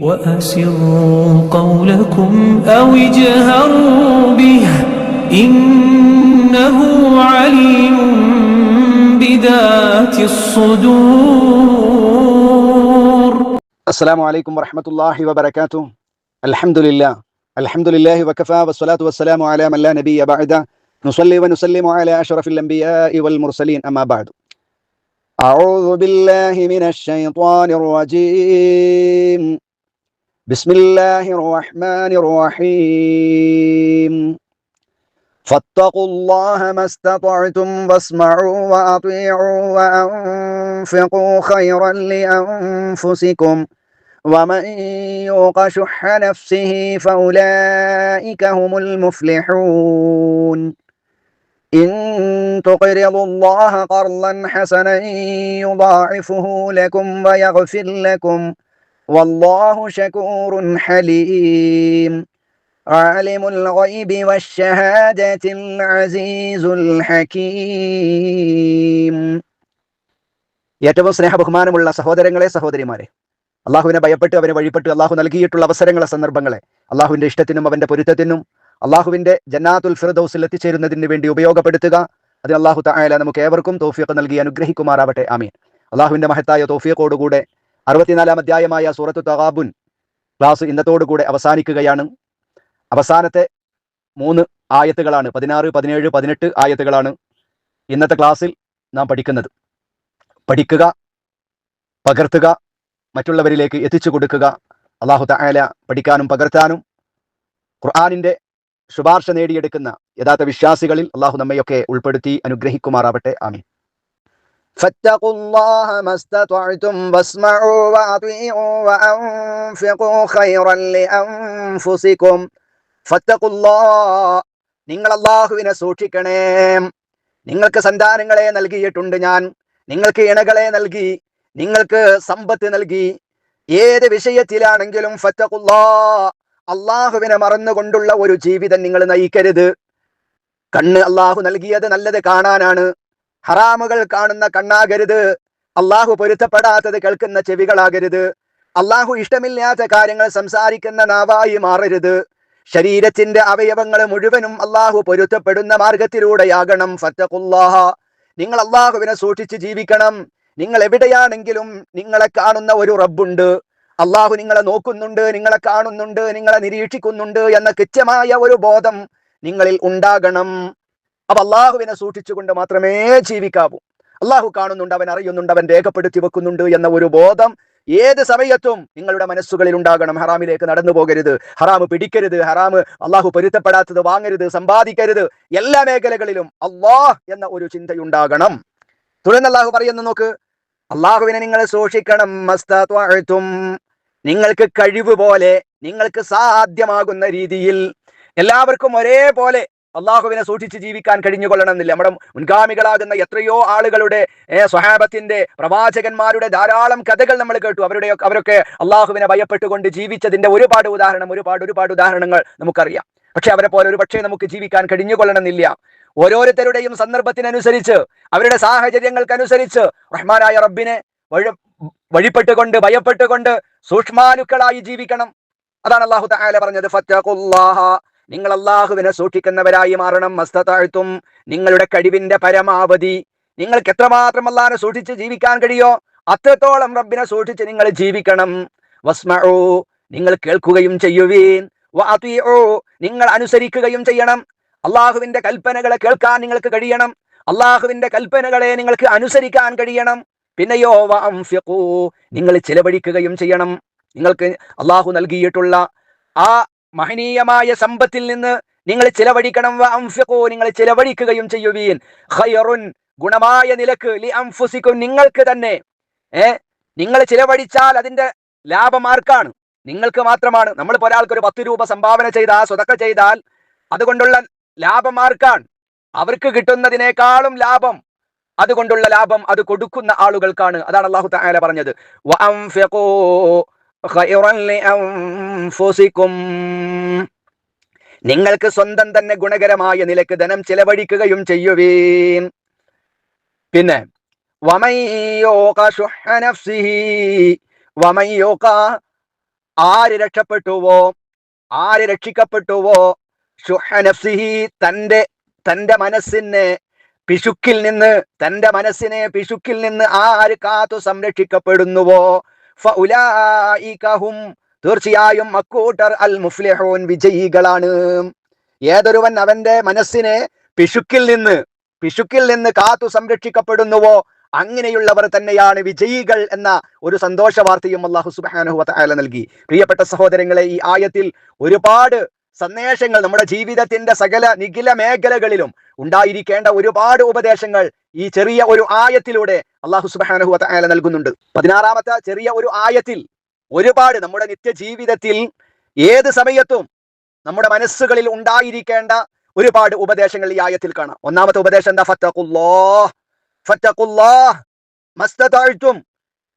وأسروا قولكم أو اجهروا به إنه عليم بذات الصدور. السلام عليكم ورحمة الله وبركاته. الحمد لله. الحمد لله وكفى والصلاة والسلام على من لا نبي بعده. نصلي ونسلم على أشرف الأنبياء والمرسلين. أما بعد. أعوذ بالله من الشيطان الرجيم. بسم الله الرحمن الرحيم. فاتقوا الله ما استطعتم واسمعوا وأطيعوا وأنفقوا خيرا لأنفسكم. ومن يوق شح نفسه فأولئك هم المفلحون. إن تقرضوا الله قرضا حسنا يضاعفه لكم ويغفر لكم والله شكور حليم عالم الغيب والشهادة العزيز الحكيم ഏറ്റവും സ്നേഹ ബഹുമാനമുള്ള സഹോദരങ്ങളെ സഹോദരിമാരെ അള്ളാഹുവിനെ ഭയപ്പെട്ട് അവനെ വഴിപ്പെട്ട് അള്ളാഹു നൽകിയിട്ടുള്ള അവസരങ്ങളെ സന്ദർഭങ്ങളെ അള്ളാഹുവിന്റെ ഇഷ്ടത്തിനും അവന്റെ പൊരുത്തത്തിനും അള്ളാഹുവിന്റെ ജന്നാത്തുൽ ഫിറദൌസിൽ എത്തിച്ചേരുന്നതിന് വേണ്ടി ഉപയോഗപ്പെടുത്തുക. അതിന് അള്ളാഹു തായാല നമുക്ക് ഏവർക്കും തോഫിയൊക്കെ നൽകി അനുഗ്രഹിക്കുമാറാവട്ടെ. ആമീൻ. അള്ളാഹുവിന്റെ മഹത്തായ തോഫിയക്കോടുകൂടെ അറുപത്തിനാലാം അധ്യായമായ സൂറത്തു തഹാബുൻ ക്ലാസ് ഇന്നത്തോടുകൂടെ അവസാനിക്കുകയാണ്. അവസാനത്തെ മൂന്ന് ആയത്തുകളാണ്. പതിനാറ് പതിനേഴ് പതിനെട്ട് ആയത്തുകളാണ് ഇന്നത്തെ ക്ലാസ്സിൽ നാം പഠിക്കുന്നത്. പഠിക്കുക പകർത്തുക മറ്റുള്ളവരിലേക്ക് എത്തിച്ചു കൊടുക്കുക. അള്ളാഹു തായാല പഠിക്കാനും പകർത്താനും ഖുർആാനിന്റെ ശുപാർശ നേടിയെടുക്കുന്ന യഥാർത്ഥ വിശ്വാസികളിൽ അള്ളാഹു നമ്മയൊക്കെ ഉൾപ്പെടുത്തി അനുഗ്രഹിക്കുമാറാവട്ടെ ആമീൻ فاتقوا الله ما استطعتم واسمعوا واطيعوا وانفقوا خيرا لانفسكم فاتقوا الله നിങ്ങൾ അള്ളാഹുവിനെ സൂക്ഷിക്കണേ നിങ്ങൾക്ക് സന്താനങ്ങളെ നൽകിയിട്ടുണ്ട് ഞാൻ നിങ്ങൾക്ക് ഇണകളെ നൽകി നിങ്ങൾക്ക് സമ്പത്ത് നൽകി ഏത് വിഷയത്തിലാണെങ്കിലും ഫത്തഖുല്ലാ അള്ളാഹുവിനെ മറന്നുകൊണ്ടുള്ള ഒരു ജീവിതം നിങ്ങൾ നയിക്കരുത്. കണ്ണ് അള്ളാഹു നൽകിയത് നല്ലത് കാണാനാണ്. ഹറാമുകൾ കാണുന്ന കണ്ണാകരുത്. അള്ളാഹു പൊരുത്തപ്പെടാത്തത് കേൾക്കുന്ന ചെവികളാകരുത്. അള്ളാഹു ഇഷ്ടമില്ലാത്ത കാര്യങ്ങൾ സംസാരിക്കുന്ന നാവായി മാറരുത്. ശരീരത്തിന്റെ അവയവങ്ങൾ മുഴുവനും അള്ളാഹു പൊരുത്തപ്പെടുന്ന മാർഗത്തിലൂടെയാകണം. ഫത്തഖുല്ലാഹ. നിങ്ങൾ അള്ളാഹുവിനെ സൂക്ഷിച്ച് ജീവിക്കണം. നിങ്ങൾ എവിടെയാണെങ്കിലും നിങ്ങളെ കാണുന്ന ഒരു റബ്ബുണ്ട്. അള്ളാഹു നിങ്ങളെ നോക്കുന്നുണ്ട് നിങ്ങളെ കാണുന്നുണ്ട് നിങ്ങളെ നിരീക്ഷിക്കുന്നുണ്ട് എന്ന കൃത്യമായ ഒരു ബോധം നിങ്ങളിൽ ഉണ്ടാകണം. അപ്പൊ അള്ളാഹുവിനെ സൂക്ഷിച്ചുകൊണ്ട് മാത്രമേ ജീവിക്കാവൂ. അള്ളാഹു കാണുന്നുണ്ട് അവൻ അറിയുന്നുണ്ട് അവൻ രേഖപ്പെടുത്തി വെക്കുന്നുണ്ട് എന്ന ഒരു ബോധം ഏത് സമയത്തും നിങ്ങളുടെ മനസ്സുകളിൽ ഉണ്ടാകണം. ഹറാമിലേക്ക് നടന്നു പോകരുത് ഹറാമ് പിടിക്കരുത് ഹറാമ് അള്ളാഹു പൊരുത്തപ്പെടാത്തത് വാങ്ങരുത് സമ്പാദിക്കരുത്. എല്ലാ മേഖലകളിലും അള്ളാഹ് എന്ന ഒരു ചിന്തയുണ്ടാകണം. തുടർന്ന് അള്ളാഹു പറയുന്നു നോക്ക്. അള്ളാഹുവിനെ നിങ്ങൾ സൂക്ഷിക്കണം. നിങ്ങൾക്ക് കഴിവ് പോലെ നിങ്ങൾക്ക് സാധ്യമാകുന്ന രീതിയിൽ എല്ലാവർക്കും ഒരേപോലെ അള്ളാഹുവിനെ സൂക്ഷിച്ച് ജീവിക്കാൻ കഴിഞ്ഞുകൊള്ളണമെന്നില്ല. നമ്മുടെ മുൻഗാമികളാകുന്ന എത്രയോ ആളുകളുടെ സ്വഹാബത്തിന്റെ പ്രവാചകന്മാരുടെ ധാരാളം കഥകൾ നമ്മൾ കേട്ടു. അവരുടെ അവരൊക്കെ അള്ളാഹുവിനെ ഭയപ്പെട്ടുകൊണ്ട് ജീവിച്ചതിന്റെ ഒരുപാട് ഉദാഹരണം ഒരുപാട് ഒരുപാട് ഉദാഹരണങ്ങൾ നമുക്കറിയാം. പക്ഷെ അവരെ പോലെ ഒരു പക്ഷേ നമുക്ക് ജീവിക്കാൻ കഴിഞ്ഞുകൊള്ളണമെന്നില്ല. ഓരോരുത്തരുടെയും സന്ദർഭത്തിനനുസരിച്ച് അവരുടെ സാഹചര്യങ്ങൾക്കനുസരിച്ച് റഹ്മാനായ റബ്ബിനെ വഴി വഴിപ്പെട്ടുകൊണ്ട് ഭയപ്പെട്ടുകൊണ്ട് സൂക്ഷ്മാനുക്കളായി ജീവിക്കണം. അതാണ് അള്ളാഹു താല പറഞ്ഞത് ഫത്തഖുല്ലാഹ. നിങ്ങൾ അള്ളാഹുവിനെ സൂക്ഷിക്കുന്നവരായി മാറണം. മസ്തത്താഴ്ത്തും നിങ്ങളുടെ കഴിവിന്റെ പരമാവധി. നിങ്ങൾക്ക് എത്രമാത്രം അള്ളാഹിനെ സൂക്ഷിച്ച് ജീവിക്കാൻ കഴിയോ അത്രത്തോളം റബ്ബിനെ സൂക്ഷിച്ച് നിങ്ങൾ ജീവിക്കണം. വസ്മഴോ നിങ്ങൾ കേൾക്കുകയും ചെയ്യുവീൻ. വഅതിഉ നിങ്ങൾ അനുസരിക്കുകയും ചെയ്യണം. അള്ളാഹുവിന്റെ കൽപ്പനകളെ കേൾക്കാൻ നിങ്ങൾക്ക് കഴിയണം. അള്ളാഹുവിന്റെ കൽപ്പനകളെ നിങ്ങൾക്ക് അനുസരിക്കാൻ കഴിയണം. പിന്നെയോ നിങ്ങൾ ചിലവഴിക്കുകയും ചെയ്യണം. നിങ്ങൾക്ക് അള്ളാഹു നൽകിയിട്ടുള്ള ആ മഹനീയമായ സമ്പത്തിൽ നിന്ന് നിങ്ങൾ ചിലവഴിക്കണം. നിങ്ങൾ ചിലവഴിക്കുകയും ചെയ്യുവീൻ. ഖൈറുൻ ഗുണമായ നിലയ്ക്ക് ലി അംഫുസിക്കും നിങ്ങൾക്ക് തന്നെ. ഏ നിങ്ങൾ ചിലവഴിച്ചാൽ അതിന്റെ ലാഭം ആർക്കാണ്? നിങ്ങൾക്ക് മാത്രമാണ്. നമ്മൾ ഒരാൾക്ക് ഒരു പത്ത് രൂപ സംഭാവന ചെയ്താൽ സ്വതക്ക ചെയ്താൽ അതുകൊണ്ടുള്ള ലാഭം ആർക്കാണ്? അവർക്ക് കിട്ടുന്നതിനേക്കാളും ലാഭം അതുകൊണ്ടുള്ള ലാഭം അത് കൊടുക്കുന്ന ആളുകൾക്കാണ്. അതാണ് അള്ളാഹു താല പറഞ്ഞത്. നിങ്ങൾക്ക് സ്വന്തം തന്നെ ഗുണകരമായ നിലയ്ക്ക് ധനം ചെലവഴിക്കുകയും ചെയ്യുവീൻ. പിന്നെ ആര് രക്ഷപ്പെട്ടുവോ ആര് രക്ഷിക്കപ്പെട്ടുവോ തന്റെ തന്റെ മനസ്സിനെ പിശുക്കിൽ നിന്ന് തന്റെ മനസ്സിനെ പിശുക്കിൽ നിന്ന് ആര് കാത്തു സംരക്ഷിക്കപ്പെടുന്നുവോ? ഫുലും തീർച്ചയായും അക്കൂട്ടർ അൽ മുഫ്ലിഹോൻ വിജയികളാണ്. ഏതൊരുവൻ അവന്റെ മനസ്സിനെ പിശുക്കിൽ നിന്ന് പിശുക്കിൽ നിന്ന് കാത്തു സംരക്ഷിക്കപ്പെടുന്നുവോ? അങ്ങനെയുള്ളവർ തന്നെയാണ് വിജയികൾ എന്ന ഒരു സന്തോഷ വാർത്തയും അള്ളാഹു വതആല നൽകി. പ്രിയപ്പെട്ട സഹോദരങ്ങളെ ഈ ആയത്തിൽ ഒരുപാട് സന്ദേശങ്ങൾ നമ്മുടെ ജീവിതത്തിന്റെ സകല നിഖില മേഖലകളിലും ഉണ്ടായിരിക്കേണ്ട ഒരുപാട് ഉപദേശങ്ങൾ ഈ ചെറിയ ഒരു ആയത്തിലൂടെ അള്ളാഹു സുബാനഹു അല നൽകുന്നുണ്ട്. പതിനാറാമത്തെ ചെറിയ ഒരു ആയത്തിൽ ഒരുപാട് നമ്മുടെ നിത്യജീവിതത്തിൽ ഏത് സമയത്തും നമ്മുടെ മനസ്സുകളിൽ ഉണ്ടായിരിക്കേണ്ട ഒരുപാട് ഉപദേശങ്ങൾ ഈ ആയത്തിൽ കാണാം. ഒന്നാമത്തെ ഉപദേശം എന്താ? ഫത്തഖുല്ലാഹ്.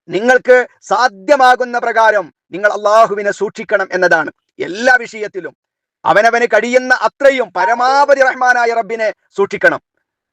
നിങ്ങൾക്ക് സാധ്യമാകുന്ന പ്രകാരം നിങ്ങൾ അള്ളാഹുവിനെ സൂക്ഷിക്കണം എന്നതാണ്. എല്ലാ വിഷയത്തിലും അവനവന് കഴിയുന്ന അത്രയും പരമാവധി റഹ്മാനായ റബ്ബിനെ സൂക്ഷിക്കണം.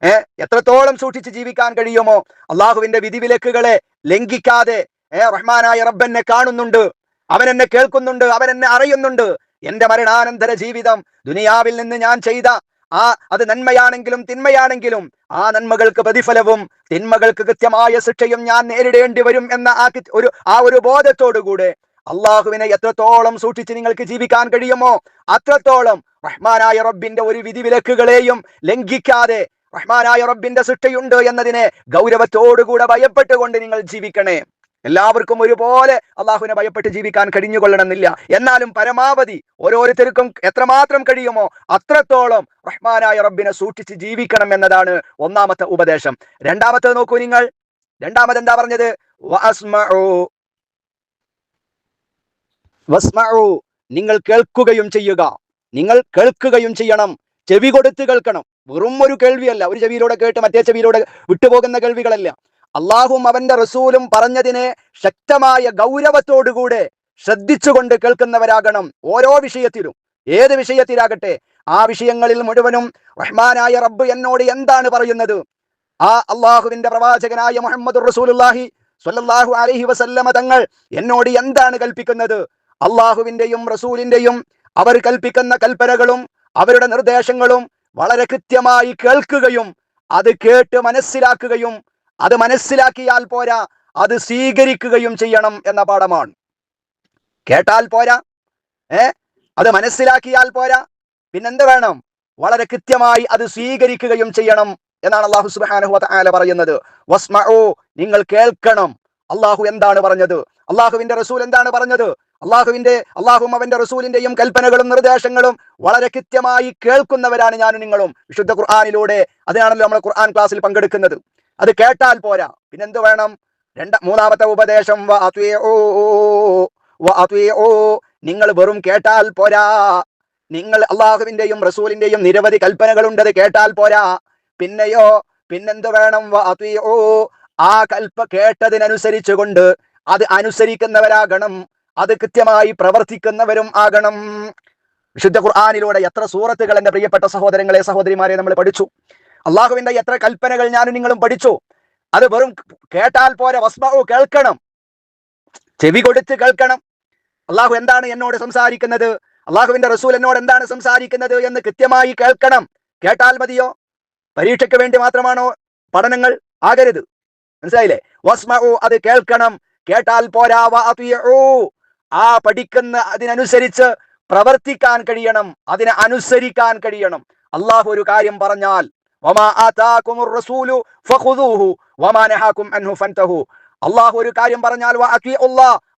ഏർ എത്രത്തോളം സൂക്ഷിച്ച് ജീവിക്കാൻ കഴിയുമോ അള്ളാഹുവിന്റെ വിധിവിലക്കുകളെ ലംഘിക്കാതെ ഏർ റഹ്മാനായ റബ്ബെന്നെ കാണുന്നുണ്ട് അവൻ എന്നെ കേൾക്കുന്നുണ്ട് അവൻ എന്നെ അറിയുന്നുണ്ട്. എന്റെ മരണാനന്തര ജീവിതം ദുനിയാവിൽ നിന്ന് ഞാൻ ചെയ്ത ആ അത് നന്മയാണെങ്കിലും തിന്മയാണെങ്കിലും ആ നന്മകൾക്ക് പ്രതിഫലവും തിന്മകൾക്ക് കൃത്യമായ ശിക്ഷയും ഞാൻ നേരിടേണ്ടി വരും എന്ന ആ ഒരു ആ ഒരു ബോധത്തോടുകൂടെ അള്ളാഹുവിനെ എത്രത്തോളം സൂക്ഷിച്ച് നിങ്ങൾക്ക് ജീവിക്കാൻ കഴിയുമോ അത്രത്തോളം റഹ്മാനായ റബ്ബിന്റെ ഒരു വിധി വിലക്കുകളെയും ലംഘിക്കാതെ റഹ്മാനായ റബ്ബിന്റെ സൃഷ്ടിയുണ്ട് എന്നതിനെ ഗൗരവത്തോടുകൂടെ ഭയപ്പെട്ടുകൊണ്ട് നിങ്ങൾ ജീവിക്കണേ. എല്ലാവർക്കും ഒരുപോലെ അള്ളാഹുവിനെ ഭയപ്പെട്ട് ജീവിക്കാൻ കഴിഞ്ഞുകൊള്ളണമെന്നില്ല. എന്നാലും പരമാവധി ഓരോരുത്തർക്കും എത്രമാത്രം കഴിയുമോ അത്രത്തോളം റഹ്മാനായ റബ്ബിനെ സൂക്ഷിച്ച് ജീവിക്കണം എന്നതാണ് ഒന്നാമത്തെ ഉപദേശം. രണ്ടാമത്തെ നോക്കൂ നിങ്ങൾ. രണ്ടാമത് എന്താ പറഞ്ഞത്. വസ്മഉ. നിങ്ങൾ കേൾക്കുകയും ചെയ്യുക. നിങ്ങൾ കേൾക്കുകയും ചെയ്യണം. ചെവി കൊടുത്ത് കേൾക്കണം. വെറും ഒരു കേൾവിയല്ല. ഒരു ചെവിയിലൂടെ കേട്ട് മറ്റേ ചെവിയിലൂടെ വിട്ടുപോകുന്ന കേൾവികളല്ല. അള്ളാഹും അവന്റെ റസൂലും പറഞ്ഞതിനെ ശക്തമായ ഗൗരവത്തോടുകൂടെ ശ്രദ്ധിച്ചുകൊണ്ട് കേൾക്കുന്നവരാകണം ഓരോ വിഷയത്തിലും. ഏത് വിഷയത്തിലാകട്ടെ? ആ വിഷയങ്ങളിൽ മുഴുവനും റഹ്മാനായ റബ്ബ് എന്നോട് എന്താണ് പറയുന്നത്? ആ അള്ളാഹുവിന്റെ പ്രവാചകനായ മുഹമ്മദ് റസൂലുള്ളാഹി സ്വല്ലല്ലാഹു അലൈഹി വസല്ലമ തങ്ങൾ എന്നോട് എന്താണ് കൽപ്പിക്കുന്നത്? അള്ളാഹുവിന്റെയും റസൂലിന്റെയും അവർ കൽപ്പിക്കുന്ന കൽപ്പനകളും അവരുടെ നിർദ്ദേശങ്ങളും വളരെ കൃത്യമായി കേൾക്കുകയും അത് കേട്ട് മനസ്സിലാക്കുകയും അത് മനസ്സിലാക്കിയാൽ പോരാ അത് സ്വീകരിക്കുകയും ചെയ്യണം എന്ന പാഠമാണ്. കേട്ടാൽ പോരാ ഏ? അത് മനസ്സിലാക്കിയാൽ പോരാ. പിന്നെന്ത് വേണം? വളരെ കൃത്യമായി അത് സ്വീകരിക്കുകയും ചെയ്യണം എന്നാണ് അള്ളാഹു സുബ്ഹാനഹു വതആല പറയുന്നത്. വസ്മഉ നിങ്ങൾ കേൾക്കണം. അള്ളാഹു എന്താണ് പറഞ്ഞത്? അള്ളാഹുവിന്റെ റസൂൽ എന്താണ് പറഞ്ഞത്? അള്ളാഹുവിന്റെ അള്ളാഹും അവന്റെ റസൂലിന്റെയും കൽപ്പനകളും നിർദ്ദേശങ്ങളും വളരെ കൃത്യമായി കേൾക്കുന്നവരാണ് ഞാനും നിങ്ങളും. വിശുദ്ധ ഖുർആാനിലൂടെ അതിനാണല്ലോ നമ്മൾ ഖുർആൻ ക്ലാസ്സിൽ പങ്കെടുക്കുന്നത്. അത് കേട്ടാൽ പോരാ. പിന്നെന്ത് വേണം? രണ്ട മൂന്നാമത്തെ ഉപദേശം നിങ്ങൾ വെറും കേട്ടാൽ പോരാ. നിങ്ങൾ അള്ളാഹുവിന്റെയും റസൂലിന്റെയും നിരവധി കൽപ്പനകളുണ്ട് അത് കേട്ടാൽ പോരാ. പിന്നെയോ പിന്നെന്ത് വേണം. ആ കൽപ്പ കേട്ടതിനനുസരിച്ചുകൊണ്ട് അത് അനുസരിക്കുന്നവരാകണം. അത് കൃത്യമായി പ്രവർത്തിക്കുന്നവരും ആകണം. വിശുദ്ധ ഖുർആാനിലൂടെ എത്ര സൂറത്തുകൾ എന്റെ പ്രിയപ്പെട്ട സഹോദരങ്ങളെ സഹോദരിമാരെ നമ്മൾ പഠിച്ചു. അള്ളാഹുവിന്റെ എത്ര കൽപ്പനകൾ ഞാനും നിങ്ങളും പഠിച്ചു. അത് വെറും കേട്ടാൽ പോരെ വസ്മാവു കേൾക്കണം. ചെവി കൊടുത്ത് കേൾക്കണം. അള്ളാഹു എന്താണ് എന്നോട് സംസാരിക്കുന്നത്? അള്ളാഹുവിന്റെ റസൂൽ എന്നോട് എന്താണ് സംസാരിക്കുന്നത് എന്ന് കൃത്യമായി കേൾക്കണം. കേട്ടാൽ മതിയോ? പരീക്ഷയ്ക്ക് വേണ്ടി മാത്രമാണോ പഠനങ്ങൾ? ആകരുത്. മനസ്സിലായില്ലേ? വസ്മഉ അത് കേൾക്കണം. കേട്ടാൽ പോരാ. ആ പഠിക്കുന്ന അതിനനുസരിച്ച് പ്രവർത്തിക്കാൻ കഴിയണം. അതിനെ അനുസരിക്കാൻ കഴിയണം. അള്ളാഹു ഒരു കാര്യം പറഞ്ഞാൽ അള്ളാഹു ഒരു കാര്യം പറഞ്ഞാൽ.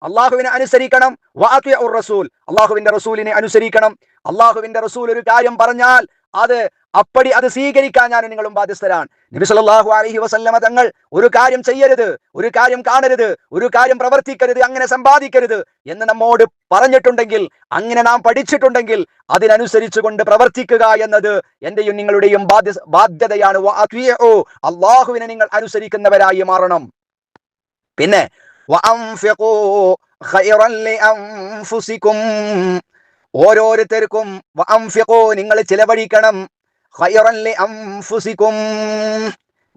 അള്ളാഹുവിനെ അനുസരിക്കണം. അള്ളാഹുവിന്റെ റസൂലിനെ അനുസരിക്കണം. അള്ളാഹുവിന്റെ റസൂൽ ഒരു കാര്യം പറഞ്ഞാൽ അത് അപ്പടി അത് സ്വീകരിക്കാൻ ഞാൻ നിങ്ങളും ബാധ്യസ്ഥരാണ് നബി സല്ലല്ലാഹു അലൈഹി വസല്ലമ തങ്ങൾ ഒരു കാര്യം ചെയ്യരുത് ഒരു കാര്യം കാണരുത് ഒരു കാര്യം പ്രവർത്തിക്കരുത് അങ്ങനെ സമ്പാദിക്കരുത് എന്ന് നമ്മോട് പറഞ്ഞിട്ടുണ്ടെങ്കിൽ അങ്ങനെ നാം പഠിച്ചിട്ടുണ്ടെങ്കിൽ അതിനനുസരിച്ച് കൊണ്ട് പ്രവർത്തിക്കുക എന്നത് എന്റെയും നിങ്ങളുടെയും ബാധ്യ ബാധ്യതയാണ്. അള്ളാഹുവിനെ നിങ്ങൾ അനുസരിക്കുന്നവരായി മാറണം പിന്നെ. ഓരോരുത്തർക്കും നിങ്ങൾ ചിലവഴിക്കണം.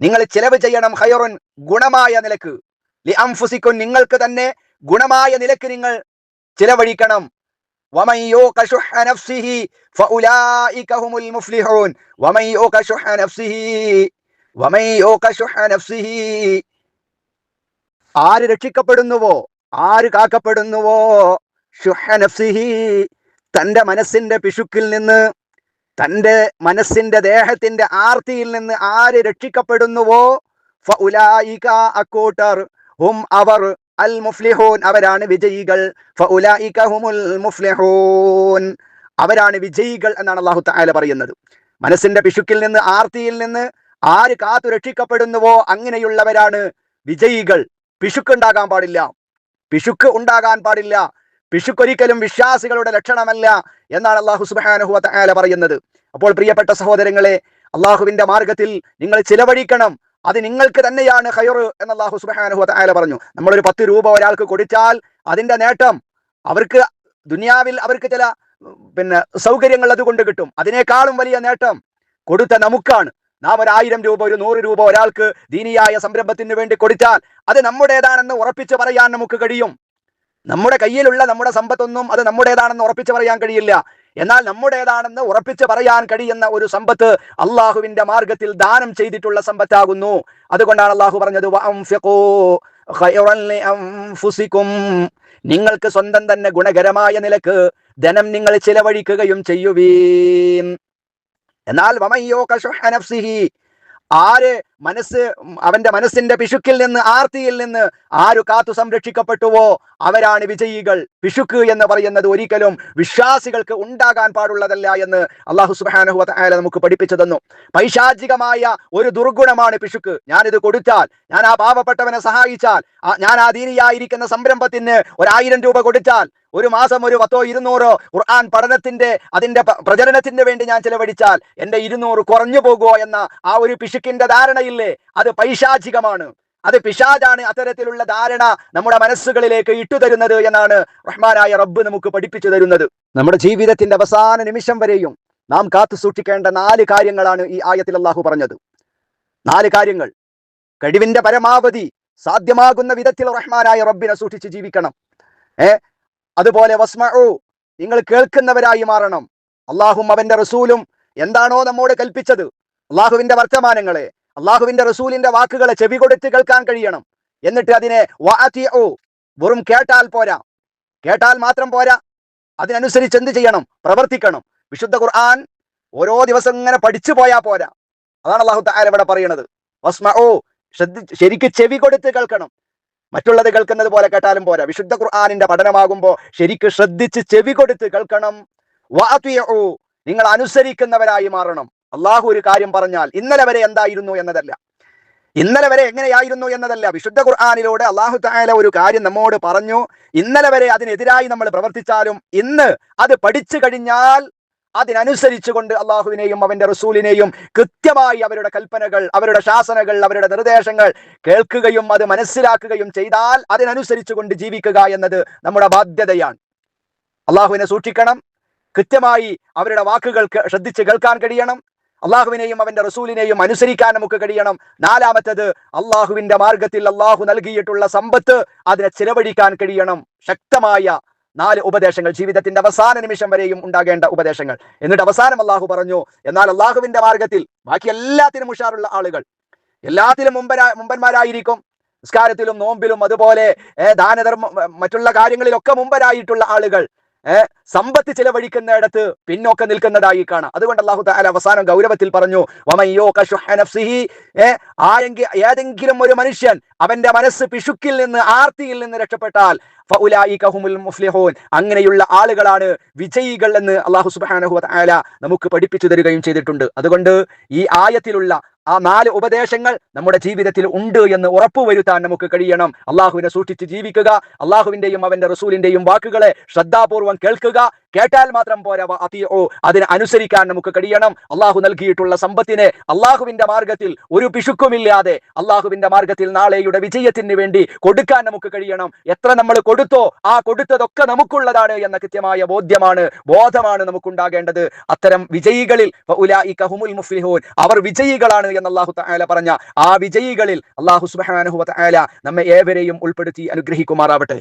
നിങ്ങൾ ചിലവ് ചെയ്യണം ഖൈറൻ ഗുണമായ നിലക്ക് ലിഅൻഫുസികും നിങ്ങൾക്ക് തന്നെ ഗുണമായ നിലക്ക് നിങ്ങൾ ചിലവഴിക്കണം ومن يوق شح نفسه فأولئك هم المفلحون ومن يوق شح نفسه ومن يوق شح نفسه ആര് രക്ഷിക്കപ്പെടുന്നുവോ ആര് കാക്കപ്പെടുന്നുവോ ഷുഹ നഫ്സിഹി തന്റെ മനസ്സിന്റെ പിശുക്കിൽ നിന്ന് തന്റെ മനസ്സിന്റെ ദേഹത്തിന്റെ ആർത്തിയിൽ നിന്ന് ആര് രക്ഷിക്കപ്പെടുന്നുവോ? അക്കൂട്ടർ ഹും അവർ അൽ മുഫ്ലിഹൂൻ. അവരാണ് വിജയികൾ. മുഫ്ലിഹൂൻ. അവരാണ് വിജയികൾ എന്നാണ് അള്ളാഹു താല പറയുന്നത്. മനസ്സിന്റെ പിശുക്കിൽ നിന്ന് ആർത്തിയിൽ നിന്ന് ആര് കാത്തു രക്ഷിക്കപ്പെടുന്നുവോ? അങ്ങനെയുള്ളവരാണ് വിജയികൾ. പിശുക്ക് ഉണ്ടാകാൻ പാടില്ല. പിശുക്ക് ഉണ്ടാകാൻ പാടില്ല. പിശുക്കൊരിക്കലും വിശ്വാസികളുടെ ലക്ഷണമല്ല എന്നാണ് അള്ളാഹു സുബ്ഹാനഹു വ തആല പറയുന്നത്. അപ്പോൾ പ്രിയപ്പെട്ട സഹോദരങ്ങളെ അള്ളാഹുവിന്റെ മാർഗത്തിൽ നിങ്ങൾ ചിലവഴിക്കണം. അത് നിങ്ങൾക്ക് തന്നെയാണ് ഹയർ എന്ന് അള്ളാഹു സുബ്ഹാനഹു വ തആല പറഞ്ഞു. നമ്മളൊരു പത്ത് രൂപ ഒരാൾക്ക് കൊടുത്താൽ അതിന്റെ നേട്ടം അവർക്ക് ദുനിയാവിൽ അവർക്ക് ചില പിന്നെ സൗകര്യങ്ങൾ അതുകൊണ്ട് കിട്ടും. അതിനേക്കാളും വലിയ നേട്ടം കൊടുത്ത നമുക്കാണ്. നാം ഒരു ആയിരം രൂപ ഒരു നൂറ് രൂപ ഒരാൾക്ക് ദീനിയായ സംരംഭത്തിന് വേണ്ടി കൊടുത്താൽ അത് നമ്മുടേതാണെന്ന് ഉറപ്പിച്ച് പറയാൻ നമുക്ക് കഴിയും. നമ്മുടെ കയ്യിലുള്ള നമ്മുടെ സമ്പത്തൊന്നും അത് നമ്മുടേതാണെന്ന് ഉറപ്പിച്ച് പറയാൻ കഴിയില്ല. എന്നാൽ നമ്മുടേതാണെന്ന് ഉറപ്പിച്ച് പറയാൻ കഴിയുന്ന ഒരു സമ്പത്ത് അള്ളാഹുവിന്റെ മാർഗത്തിൽ ദാനം ചെയ്തിട്ടുള്ള സമ്പത്താകുന്നു. അതുകൊണ്ടാണ് അള്ളാഹു പറഞ്ഞത്. നിങ്ങൾക്ക് സ്വന്തം തന്നെ ഗുണകരമായ നിലയ്ക്ക് ധനം നിങ്ങൾ ചിലവഴിക്കുകയും ചെയ്യുവീൻ. എന്നാൽ ആര് മനസ്സ് അവന്റെ മനസ്സിന്റെ പിശുക്കിൽ നിന്ന് ആർത്തിയിൽ നിന്ന് ആര് കാത്തു സംരക്ഷിക്കപ്പെട്ടുവോ? അവരാണ് വിജയികൾ. പിശുക്ക് എന്ന് പറയുന്നത് ഒരിക്കലും വിശ്വാസികൾക്ക് ഉണ്ടാകാൻ പാടുള്ളതല്ല എന്ന് അള്ളാഹു സുബാനഹു വതആല നമുക്ക് പഠിപ്പിച്ചു തന്നു. പൈശാചികമായ ഒരു ദുർഗുണമാണ് പിശുക്ക്. ഞാനിത് കൊടുത്താൽ ഞാൻ ആ പാവപ്പെട്ടവനെ സഹായിച്ചാൽ ഞാൻ ആ ദീനിയായിരിക്കുന്ന സംരംഭത്തിന് ഒരായിരം രൂപ കൊടുത്താൽ ഒരു മാസം ഒരു പത്തോ ഇരുന്നൂറോ ഖുർആൻ പഠനത്തിന്റെ അതിന്റെ പ്രചരണത്തിന് വേണ്ടി ഞാൻ ചിലവഴിച്ചാൽ എന്റെ ഇരുന്നൂറ് കുറഞ്ഞു പോകുമോ എന്ന ആ ഒരു പിശുക്കിന്റെ ധാരണയില്ലേ? അത് പൈശാചികമാണ്. അത് പിശാജാണ് അത്തരത്തിലുള്ള ധാരണ നമ്മുടെ മനസ്സുകളിലേക്ക് ഇട്ടുതരുന്നത് എന്നാണ് റഹ്മാനായ റബ്ബ് നമുക്ക് പഠിപ്പിച്ചു തരുന്നത്. നമ്മുടെ ജീവിതത്തിന്റെ അവസാന നിമിഷം വരെയും നാം കാത്തു സൂക്ഷിക്കേണ്ട നാല് കാര്യങ്ങളാണ് ഈ ആയത്തിൽ അള്ളാഹു പറഞ്ഞത്. നാല് കാര്യങ്ങൾ. കഴിവിന്റെ പരമാവധി സാധ്യമാകുന്ന വിധത്തിൽ റഹ്മാനായ റബ്ബിനെ സൂക്ഷിച്ച് ജീവിക്കണം. ഏ? അതുപോലെ വസ്മഉ നിങ്ങൾ കേൾക്കുന്നവരായി മാറണം. അള്ളാഹും അവന്റെ റസൂലും എന്താണോ നമ്മോട് കൽപ്പിച്ചത്. അള്ളാഹുവിന്റെ വർത്തമാനങ്ങളെ അള്ളാഹുവിന്റെ റസൂലിന്റെ വാക്കുകളെ ചെവി കൊടുത്ത് കേൾക്കാൻ കഴിയണം. എന്നിട്ട് അതിനെ വെറും കേട്ടാൽ പോരാ. കേട്ടാൽ മാത്രം പോരാ. അതിനനുസരിച്ച് എന്ത് ചെയ്യണം? പ്രവർത്തിക്കണം. വിശുദ്ധ ഖുർആൻ ഓരോ ദിവസം ഇങ്ങനെ പഠിച്ചു പോയാ പോരാ. അതാണ് അള്ളാഹു താര ഇവിടെ പറയുന്നത് വസ്മഉ ശ്രദ്ധി ശരിക്ക് ചെവി കൊടുത്ത് കേൾക്കണം. മറ്റുള്ളത് കേൾക്കുന്നത് പോലെ കേട്ടാലും പോരാ. വിശുദ്ധ ഖുർആാനിന്റെ പഠനമാകുമ്പോൾ ശരിക്ക് ശ്രദ്ധിച്ച് ചെവി കൊടുത്ത് കേൾക്കണം. വഅതിഉ നിങ്ങൾ അനുസരിക്കുന്നവരായി മാറണം. അള്ളാഹു ഒരു കാര്യം പറഞ്ഞാൽ ഇന്നലെ വരെ എന്തായിരുന്നു എന്നതല്ല. ഇന്നലെ വരെ എങ്ങനെയായിരുന്നു എന്നതല്ല. വിശുദ്ധ ഖുർആാനിലൂടെ അള്ളാഹു തായാല ഒരു കാര്യം നമ്മോട് പറഞ്ഞു. ഇന്നലെ വരെ അതിനെതിരായി നമ്മൾ പ്രവർത്തിച്ചാലും ഇന്ന് അത് പഠിച്ചു കഴിഞ്ഞാൽ അതിനനുസരിച്ചു കൊണ്ട് അള്ളാഹുവിനെയും അവന്റെ റസൂലിനെയും കൃത്യമായി അവരുടെ കൽപ്പനകൾ അവരുടെ ശാസനകൾ അവരുടെ നിർദ്ദേശങ്ങൾ കേൾക്കുകയും അത് മനസ്സിലാക്കുകയും ചെയ്താൽ അതിനനുസരിച്ചു കൊണ്ട് ജീവിക്കുക എന്നത് നമ്മുടെ ബാധ്യതയാണ്. അള്ളാഹുവിനെ സൂക്ഷിക്കണം. കൃത്യമായി അവരുടെ വാക്കുകൾ ശ്രദ്ധിച്ച് കേൾക്കാൻ കഴിയണം. അള്ളാഹുവിനെയും അവന്റെ റസൂലിനെയും അനുസരിക്കാൻ നമുക്ക് കഴിയണം. നാലാമത്തത് അള്ളാഹുവിന്റെ മാർഗത്തിൽ അള്ളാഹു നൽകിയിട്ടുള്ള സമ്പത്ത് അതിനെ ചിലവഴിക്കാൻ കഴിയണം. ശക്തമായ നാല് ഉപദേശങ്ങൾ ജീവിതത്തിന്റെ അവസാന നിമിഷം വരെയും ഉണ്ടാകേണ്ട ഉപദേശങ്ങൾ. എന്നിട്ട് അവസാനം അള്ളാഹു പറഞ്ഞു എന്നാൽ അള്ളാഹുവിന്റെ മാർഗത്തിൽ ബാക്കി എല്ലാത്തിനും ഉഷാറുള്ള ആളുകൾ. എല്ലാത്തിലും മുമ്പരാ മുമ്പന്മാരായിരിക്കും. നിസ്കാരത്തിലും നോമ്പിലും അതുപോലെ ദാനധർമ്മ മറ്റുള്ള കാര്യങ്ങളിലൊക്കെ മുമ്പരായിട്ടുള്ള ആളുകൾ. സമ്പത്ത് ചിലവഴിക്കുന്നിടത്ത് പിന്നോക്കം നിൽക്കുന്നതായി കാണാം. അതുകൊണ്ട് അള്ളാഹു അവസാനം ഗൗരവത്തിൽ പറഞ്ഞു ഏതെങ്കിലും ഒരു മനുഷ്യൻ അവന്റെ മനസ്സ് പിശുക്കിൽ നിന്ന് ആർത്തിയിൽ നിന്ന് രക്ഷപ്പെട്ടാൽ മുഫ്ലിഹോൻ അങ്ങനെയുള്ള ആളുകളാണ് വിജയികൾ എന്ന് അള്ളാഹു വതആല നമുക്ക് പഠിപ്പിച്ചു തരികയും ചെയ്തിട്ടുണ്ട്. അതുകൊണ്ട് ഈ ആയത്തിലുള്ള ആ നാല് ഉപദേശങ്ങൾ നമ്മുടെ ജീവിതത്തിൽ ഉണ്ട് എന്ന് ഉറപ്പുവരുത്താൻ നമുക്ക് കഴിയണം. അള്ളാഹുവിനെ സൂക്ഷിച്ച് ജീവിക്കുക. അള്ളാഹുവിന്റെയും അവന്റെ റസൂലിന്റെയും വാക്കുകളെ ശ്രദ്ധാപൂർവം കേൾക്കുക. കേട്ടാൽ മാത്രം പോരാ അതിയോ അതിന് അനുസരിക്കാൻ നമുക്ക് കഴിയണം. അള്ളാഹു നൽകിയിട്ടുള്ള സമ്പത്തിനെ അള്ളാഹുവിന്റെ മാർഗത്തിൽ ഒരു പിശുക്കുമില്ലാതെ അള്ളാഹുവിന്റെ മാർഗത്തിൽ നാളെയുടെ വിജയത്തിന് വേണ്ടി കൊടുക്കാൻ നമുക്ക് കഴിയണം. എത്ര നമ്മൾ കൊടുത്തോ ആ കൊടുത്തതൊക്കെ നമുക്കുള്ളതാണ് എന്ന കൃത്യമായ ബോധ്യമാണ് ബോധമാണ് നമുക്കുണ്ടാകേണ്ടത്. അത്തരം വിജയികളിൽ മുഫ്ലിഹൂൻ അവർ വിജയികളാണ് എന്ന് അള്ളാഹു തആല പറഞ്ഞ ആ വിജയികളിൽ അള്ളാഹു സുബ്ഹാനഹു വതആല നമ്മെ ഏവരെയും ഉൾപ്പെടുത്തി അനുഗ്രഹിക്കുമാറാവട്ടെ.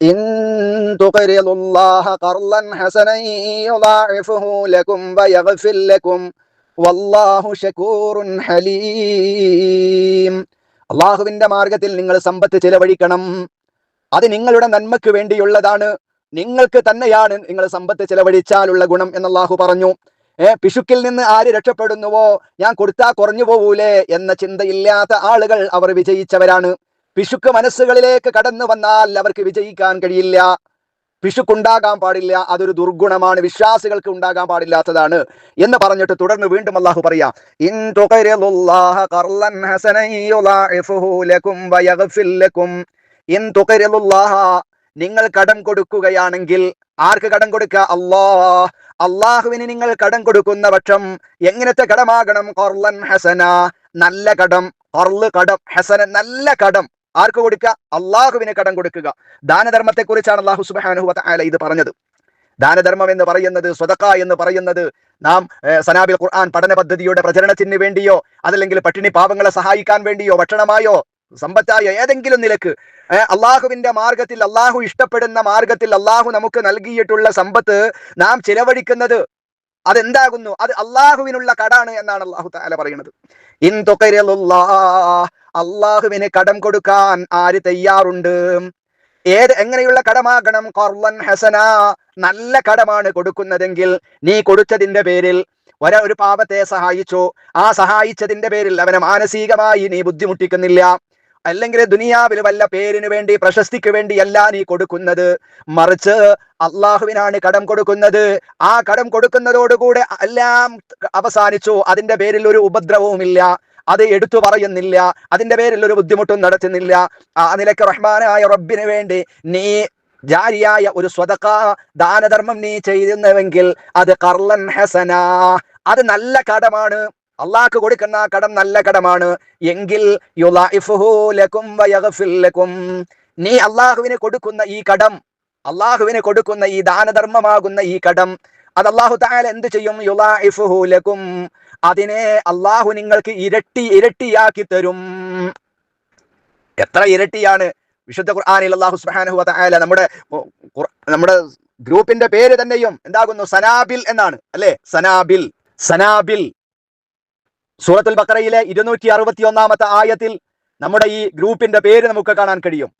إن تقرضوا الله قرضا حسنا يضاعفه لكم ويغفر لكم والله شكور حليم അള്ളാഹുവിന്റെ മാർഗത്തിൽ നിങ്ങൾ സമ്പത്ത് ചിലവഴിക്കണം അത് നിങ്ങളുടെ നന്മയ്ക്ക് വേണ്ടിയുള്ളതാണ് നിങ്ങൾക്ക് തന്നെയാണ് നിങ്ങൾ സമ്പത്ത് ചിലവഴിച്ചാലുള്ള ഗുണം എന്ന് അള്ളാഹു പറഞ്ഞു ഏ പിശുക്കിൽ നിന്ന് ആര് രക്ഷപ്പെടുന്നുവോ ഞാൻ കൊടുത്താ കുറഞ്ഞു പോവൂലേ എന്ന ചിന്തയില്ലാത്ത ആളുകൾ അവർ വിജയിച്ചവരാണ് പിശുക്ക് മനസ്സുകളിലേക്ക് കടന്നു വന്നാൽ അവർക്ക് വിജയിക്കാൻ കഴിയില്ല. പിശുക്കുണ്ടാകാൻ പാടില്ല. അതൊരു ദുർഗുണമാണ്. വിശ്വാസികൾക്ക് ഉണ്ടാകാൻ പാടില്ലാത്തതാണ് എന്ന് പറഞ്ഞിട്ട് തുടർന്ന് വീണ്ടും അള്ളാഹു പറയാം നിങ്ങൾ കടം കൊടുക്കുകയാണെങ്കിൽ ആർക്ക് കടം കൊടുക്കുക അള്ളാ അള്ളാഹുവിന് നിങ്ങൾ കടം കൊടുക്കുന്ന പക്ഷം എങ്ങനത്തെ കടമാകണം? കൊർലൻ ഹസന നല്ല കടം. കടം ഹസന നല്ല കടം. ആർക്ക് കൊടുക്കുക അള്ളാഹുവിന് കടം കൊടുക്കുക. ദാനധർമ്മത്തെ കുറിച്ചാണ് അള്ളാഹു സുബ്ഹാനഹു വതആല ഇത് പറഞ്ഞത്. ദാനധർമ്മം എന്ന് പറയുന്നത് സ്വതക്ക എന്ന് പറയുന്നത് നാം സനാബിൽ ഖുർആൻ പഠന പദ്ധതിയുടെ പ്രചരണത്തിന് വേണ്ടിയോ അതല്ലെങ്കിൽ പട്ടിണി പാവങ്ങളെ സഹായിക്കാൻ വേണ്ടിയോ ഭക്ഷണമായോ സമ്പത്തായോ ഏതെങ്കിലും നിലയ്ക്ക് അള്ളാഹുവിന്റെ മാർഗത്തിൽ അള്ളാഹു ഇഷ്ടപ്പെടുന്ന മാർഗത്തിൽ അള്ളാഹു നമുക്ക് നൽകിയിട്ടുള്ള സമ്പത്ത് നാം ചിലവഴിക്കുന്നത് അതെന്താകുന്നു? അത് അള്ളാഹുവിനുള്ള കടാണ് എന്നാണ് അള്ളാഹു താല പറയുന്നത്. അള്ളാഹുവിന് കടം കൊടുക്കാൻ ആര് തയ്യാറുണ്ട്? ഏത് എങ്ങനെയുള്ള കടമാകണം? കൊർവൻ ഹസന. നല്ല കടമാണ് കൊടുക്കുന്നതെങ്കിൽ നീ കൊടുത്തതിന്റെ പേരിൽ ഒര ഒരു പാപത്തെ സഹായിച്ചു? ആ സഹായിച്ചതിന്റെ പേരിൽ അവനെ മാനസികമായി നീ ബുദ്ധിമുട്ടിക്കുന്നില്ല. അല്ലെങ്കിൽ ദുനിയാവിൽ വല്ല പേരിന് വേണ്ടി പ്രശസ്തിക്ക് വേണ്ടിയല്ല നീ കൊടുക്കുന്നത്. മറിച്ച് അള്ളാഹുവിനാണ് കടം കൊടുക്കുന്നത്. ആ കടം കൊടുക്കുന്നതോടുകൂടെ എല്ലാം അവസാനിച്ചു? അതിന്റെ പേരിൽ ഒരു ഉപദ്രവവുമില്ല. അത് എടുത്തു പറയുന്നില്ല. അതിന്റെ പേരിൽ ഒരു ബുദ്ധിമുട്ടും നടത്തുന്നില്ല. ആ നിലയ്ക്ക് റഹ്മാനായ റബ്ബിന് വേണ്ടി നീ ജാരിയായ ഒരു സ്വതക്ക ദാനധർമ്മം നീ ചെയ്യുന്നുവെങ്കിൽ അത് കർലൻ ഹസന. അത് നല്ല കടമാണ്. അള്ളാഹ്ക്ക് കൊടുക്കുന്ന കടം നല്ല കടമാണ്. എങ്കിൽ നീ അള്ളാഹുവിന് കൊടുക്കുന്ന ഈ കടം അള്ളാഹുവിന് കൊടുക്കുന്ന ഈ ദാനധർമ്മമാകുന്ന ഈ കടം അത് അള്ളാഹു താല എന്ത് ചെയ്യും? യുലാ ലക്കും അതിനെ അള്ളാഹു നിങ്ങൾക്ക് ഇരട്ടി ഇരട്ടിയാക്കി തരും. എത്ര ഇരട്ടിയാണ്? വിശുദ്ധ ഖുർആാനിൽ അള്ളാഹു സുബ്ഹാനഹു വതആല നമ്മുടെ നമ്മുടെ ഗ്രൂപ്പിന്റെ പേര് തന്നെയും എന്താകുന്നു? സനാബിൽ എന്നാണ് അല്ലെ? സനാബിൽ സനാബിൽ. സൂറത്തുൽ ബക്കറയിലെ ഇരുന്നൂറ്റി അറുപത്തി ഒന്നാമത്തെ ആയത്തിൽ നമ്മുടെ ഈ ഗ്രൂപ്പിന്റെ പേര് നമുക്ക് കാണാൻ കഴിയും.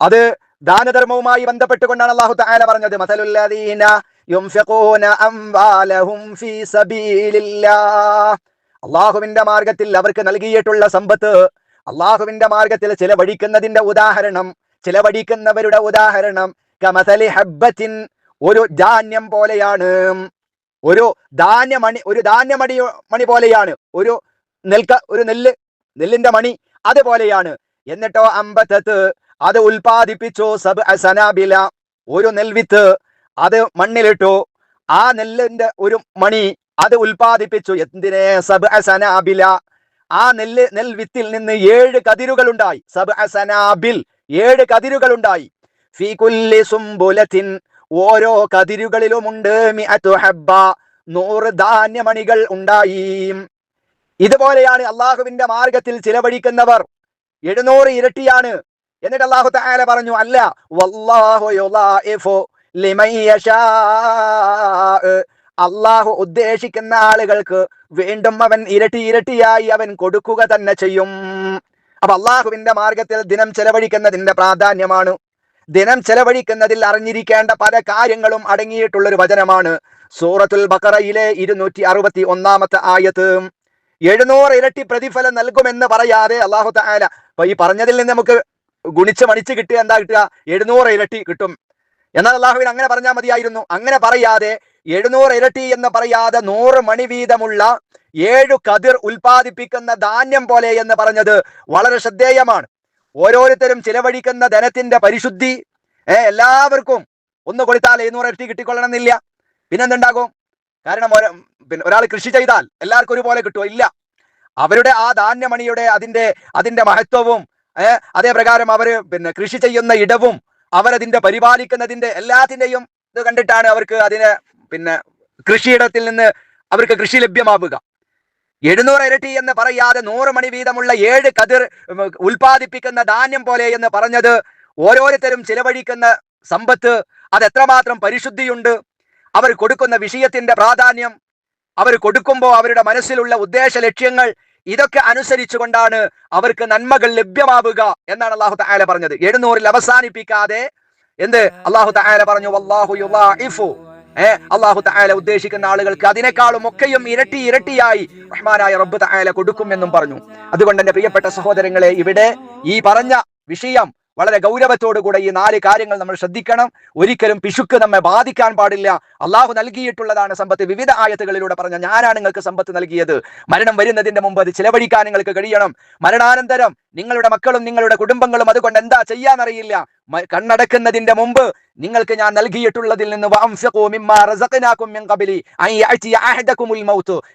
അത് ദാനധർമ്മവുമായി ബന്ധപ്പെട്ടുകൊണ്ടാണ് അള്ളാഹു തആല പറഞ്ഞത്. മസലുല്ലദീന യുൻഫിഖൂന അംവാലഹും ഫീ സബീലില്ലാഹ്. അള്ളാഹുവിന്റെ മാർഗത്തിൽ അവർക്ക് നൽകിയിട്ടുള്ള സമ്പത്ത് അള്ളാഹുവിന്റെ മാർഗത്തിൽ ചിലവഴിക്കുന്നതിന്റെ ഉദാഹരണം ചിലവഴിക്കുന്നവരുടെ ഉദാഹരണം കമസലി ഹബ്ബത്തിൻ ഒരു ധാന്യം പോലെയാണ്. ഒരു ധാന്യമണി ഒരു ധാന്യമണി മണി പോലെയാണ്. ഒരു നെൽക്ക ഒരു നെല്ല് നെല്ലിന്റെ മണി അതുപോലെയാണ്. എന്നിട്ടോ അമ്പത്തത്ത് അത് ഉൽപാദിപ്പിച്ചു സബ് അസനാബില ഒരു നെൽവിത്ത് അത് മണ്ണിലിട്ടു. ആ നെല്ലിന്റെ ഒരു മണി അത് ഉൽപാദിപ്പിച്ചു എന്തിനെ? സബ് സനാബില. ആ നെല്ല് നെൽവിത്തിൽ നിന്ന് ഏഴ് കതിരുകൾ ഉണ്ടായി സബ് സനാബിൽ ഏഴ് കതിരുകൾ ഉണ്ടായി ഫീ കുല്ലി സുംബുലത്തിൻ ഓരോ കതിരുകളിലുമുണ്ട്. നൂറ് ധാന്യമണികൾ ഉണ്ടായി. ഇതുപോലെയാണ് അള്ളാഹുവിന്റെ മാർഗത്തിൽ ചിലവഴിക്കുന്നവർ. എഴുന്നൂറ് ഇരട്ടിയാണ്. എന്നിട്ട് അള്ളാഹു താല പറഞ്ഞു അല്ല വല്ലാഹു അള്ളാഹു ഉദ്ദേശിക്കുന്ന ആളുകൾക്ക് വീണ്ടും അവൻ ഇരട്ടി ഇരട്ടിയായി അവൻ കൊടുക്കുക തന്നെ ചെയ്യും. അപ്പൊ അള്ളാഹുവിന്റെ മാർഗത്തിൽ ദിനം ചെലവഴിക്കുന്നതിന്റെ പ്രാധാന്യമാണ്. ദിനം ചെലവഴിക്കുന്നതിൽ അറിഞ്ഞിരിക്കേണ്ട പല കാര്യങ്ങളും അടങ്ങിയിട്ടുള്ള ഒരു വചനമാണ്. സൂറത്തുൽ ബക്കറയിലെ ഇരുന്നൂറ്റി അറുപത്തി ഒന്നാമത്തെ ആയത്ത്. എഴുന്നൂറ് ഇരട്ടി പ്രതിഫലം നൽകുമെന്ന് പറയാതെ അള്ളാഹു താല അപ്പൊ ഈ പറഞ്ഞതിൽ നിന്ന് നമുക്ക് ഗുണിച്ച് മണിച്ച് കിട്ടുക എന്താ കിട്ടുക? എഴുന്നൂറ് ഇരട്ടി കിട്ടും. എന്നാൽ അള്ളാഹുവിൻ അങ്ങനെ പറഞ്ഞാൽ മതിയായിരുന്നു. അങ്ങനെ പറയാതെ എഴുന്നൂറ് ഇരട്ടി എന്ന് പറയാതെ നൂറ് മണി വീതമുള്ള ഏഴു കതിർ ഉൽപ്പാദിപ്പിക്കുന്ന ധാന്യം പോലെ എന്ന് പറഞ്ഞത് വളരെ ശ്രദ്ധേയമാണ്. ഓരോരുത്തരും ചിലവഴിക്കുന്ന ധനത്തിന്റെ പരിശുദ്ധി എല്ലാവർക്കും ഒന്ന് കൊടുത്താൽ എഴുന്നൂറ് ഇരട്ടി കിട്ടിക്കൊള്ളണമെന്നില്ല. പിന്നെന്തുണ്ടാകും? കാരണം പിന്നെ ഒരാൾ കൃഷി ചെയ്താൽ എല്ലാവർക്കും ഒരുപോലെ കിട്ടുമോ ഇല്ല. അവരുടെ ആ ധാന്യമണിയുടെ അതിന്റെ അതിന്റെ മഹത്വവും അതേപ്രകാരം അവർ പിന്നെ കൃഷി ചെയ്യുന്ന ഇടവും അവരതിന്റെ പരിപാലിക്കുന്നതിന്റെ എല്ലാത്തിന്റെയും ഇത് കണ്ടിട്ടാണ് അവർക്ക് അതിനെ പിന്നെ കൃഷിയിടത്തിൽ നിന്ന് അവർക്ക് കൃഷി ലഭ്യമാവുക. എഴുന്നൂറ് ഇരട്ടി എന്ന് പറയാതെ നൂറ് മണി വീതമുള്ള ഏഴ് കതിർ ഉൽപ്പാദിപ്പിക്കുന്ന ധാന്യം പോലെ എന്ന് പറഞ്ഞത് ഓരോരുത്തരും ചിലവഴിക്കുന്ന സമ്പത്ത് അത് എത്രമാത്രം പരിശുദ്ധിയുണ്ട് അവർ കൊടുക്കുന്ന വിഷയത്തിന്റെ പ്രാധാന്യം അവർ കൊടുക്കുമ്പോൾ അവരുടെ മനസ്സിലുള്ള ഉദ്ദേശ ലക്ഷ്യങ്ങൾ ഇതൊക്കെ അനുസരിച്ചുകൊണ്ടാണ് അവർക്ക് നന്മകൾ ലഭ്യമാവുക എന്നാണ് അള്ളാഹു തായാല പറഞ്ഞത്. എഴുന്നൂറിൽ അവസാനിപ്പിക്കാതെ എന്ത്? അള്ളാഹു തായാല പറഞ്ഞു വല്ലാഹു യുളാഇഫു. ഏ അള്ളാഹു തായാല ഉദ്ദേശിക്കുന്ന ആളുകൾക്ക് അതിനേക്കാളും ഒക്കെയും ഇരട്ടി ഇരട്ടിയായി റഹ്മാനായ റബ്ബ് തായാല കൊടുക്കുമെന്നും പറഞ്ഞു. അതുകൊണ്ട് എന്റെ പ്രിയപ്പെട്ട സഹോദരങ്ങളെ ഇവിടെ ഈ പറഞ്ഞ വിഷയം വളരെ ഗൗരവത്തോടുകൂടെ ഈ നാല് കാര്യങ്ങൾ നമ്മൾ ശ്രദ്ധിക്കണം. ഒരിക്കലും പിശുക്ക് നമ്മെ ബാധിക്കാൻ പാടില്ല. അള്ളാഹു നൽകിയിട്ടുള്ളതാണ് സമ്പത്ത്. വിവിധ ആയത്തുകളിലൂടെ പറഞ്ഞ ഞാനാണ് നിങ്ങൾക്ക് സമ്പത്ത് നൽകിയത്. മരണം വരുന്നതിന്റെ മുമ്പ് അത് ചിലവഴിക്കാൻ നിങ്ങൾക്ക് കഴിയണം. മരണാനന്തരം നിങ്ങളുടെ മക്കളും നിങ്ങളുടെ കുടുംബങ്ങളും അതുകൊണ്ട് എന്താ ചെയ്യാനറിയില്ല കണ്ണടക്കുന്നതിന്റെ മുമ്പ് നിങ്ങൾക്ക് ഞാൻ നൽകിയിട്ടുള്ളതിൽ നിന്ന്